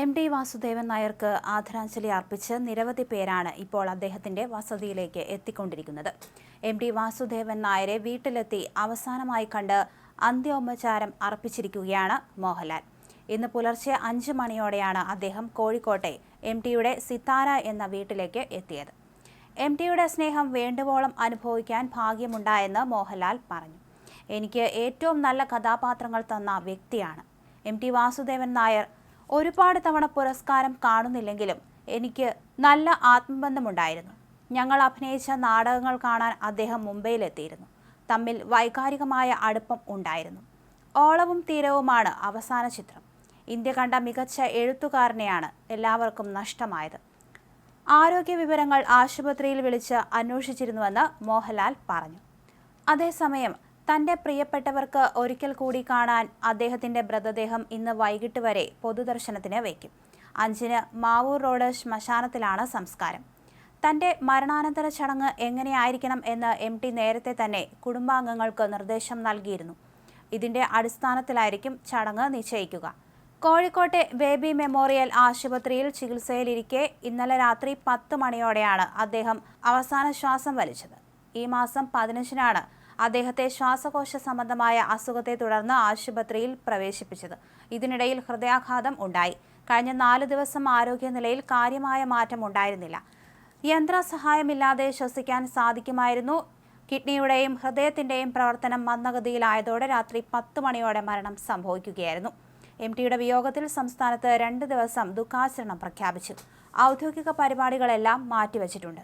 M D Vasudevan നായർക്ക് ആദരാഞ്ജലി അർപ്പിച്ച് നിരവധി പേരാണ് ഇപ്പോൾ അദ്ദേഹത്തിന്റെ വസതിയിലേക്ക് എത്തിക്കൊണ്ടിരിക്കുന്നത്. എം ഡി വാസുദേവൻ നായരെ വീട്ടിലെത്തി അവസാനമായി കണ്ട് അന്ത്യോപചാരം അർപ്പിച്ചിരിക്കുകയാണ് മോഹൻലാൽ. ഇന്ന് പുലർച്ചെ അഞ്ച് മണിയോടെയാണ് അദ്ദേഹം കോഴിക്കോട്ടെ എം ടിയുടെ സിത്താര എന്ന വീട്ടിലേക്ക് എത്തിയത്. എം ടിയുടെ സ്നേഹം വേണ്ടുവോളം അനുഭവിക്കാൻ ഭാഗ്യമുണ്ടായെന്ന് മോഹൻലാൽ പറഞ്ഞു. എനിക്ക് ഏറ്റവും നല്ല കഥാപാത്രങ്ങൾ തന്ന വ്യക്തിയാണ്. എം ടി വാസുദേവൻ നായർ ഒരുപാട് തവണ പുരസ്കാരം കാണുന്നില്ലെങ്കിലും എനിക്ക് നല്ല ആത്മബന്ധമുണ്ടായിരുന്നു. ഞങ്ങൾ അഭിനയിച്ച നാടകങ്ങൾ കാണാൻ അദ്ദേഹം മുംബൈയിലെത്തിയിരുന്നു. തമ്മിൽ വൈകാരികമായ അടുപ്പം ഉണ്ടായിരുന്നു. ഓളവും തീരവുമാണ് അവസാന ചിത്രം. ഇന്ത്യ കണ്ട മികച്ച എഴുത്തുകാരനെയാണ് എല്ലാവർക്കും നഷ്ടമായത്. ആരോഗ്യ വിവരങ്ങൾ ആശുപത്രിയിൽ വിളിച്ച് അന്വേഷിച്ചിരുന്നുവെന്ന് മോഹൻലാൽ പറഞ്ഞു. അതേസമയം തന്റെ പ്രിയപ്പെട്ടവർക്ക് ഒരിക്കൽ കൂടി കാണാൻ അദ്ദേഹത്തിന്റെ മൃതദേഹം ഇന്ന് വൈകിട്ട് വരെ പൊതുദർശനത്തിന് വയ്ക്കും. അഞ്ചിന് മാവൂർ റോഡ് ശ്മശാനത്തിലാണ് സംസ്കാരം. തന്റെ മരണാനന്തര ചടങ്ങ് എങ്ങനെയായിരിക്കണം എന്ന് എം ടി നേരത്തെ തന്നെ കുടുംബാംഗങ്ങൾക്ക് നിർദ്ദേശം നൽകിയിരുന്നു. ഇതിന്റെ അടിസ്ഥാനത്തിലായിരിക്കും ചടങ്ങ് നിശ്ചയിക്കുക. കോഴിക്കോട്ടെ ബേബി മെമ്മോറിയൽ ആശുപത്രിയിൽ ചികിത്സയിലിരിക്കെ ഇന്നലെ രാത്രി പത്ത് മണിയോടെയാണ് അദ്ദേഹം അവസാന ശ്വാസം വലിച്ചത്. ഈ മാസം പതിനഞ്ചിനാണ് അദ്ദേഹത്തെ ശ്വാസകോശ സംബന്ധമായ അസുഖത്തെ തുടർന്ന് ആശുപത്രിയിൽ പ്രവേശിപ്പിച്ചത്. ഇതിനിടയിൽ ഹൃദയാഘാതം ഉണ്ടായി. കഴിഞ്ഞ നാല് ദിവസം ആരോഗ്യനിലയിൽ കാര്യമായ മാറ്റം ഉണ്ടായിരുന്നില്ല. യന്ത്രസഹായമില്ലാതെ ശ്വസിക്കാൻ സാധിക്കുമായിരുന്നു. കിഡ്നിയുടെയും ഹൃദയത്തിന്റെയും പ്രവർത്തനം മന്ദഗതിയിലായതോടെ രാത്രി പത്ത് മണിയോടെ മരണം സംഭവിക്കുകയായിരുന്നു. എം ടിയുടെ വിയോഗത്തിൽ സംസ്ഥാനത്ത് രണ്ട് ദിവസം ദുഃഖാചരണം പ്രഖ്യാപിച്ചു. ഔദ്യോഗിക പരിപാടികളെല്ലാം മാറ്റിവച്ചിട്ടുണ്ട്.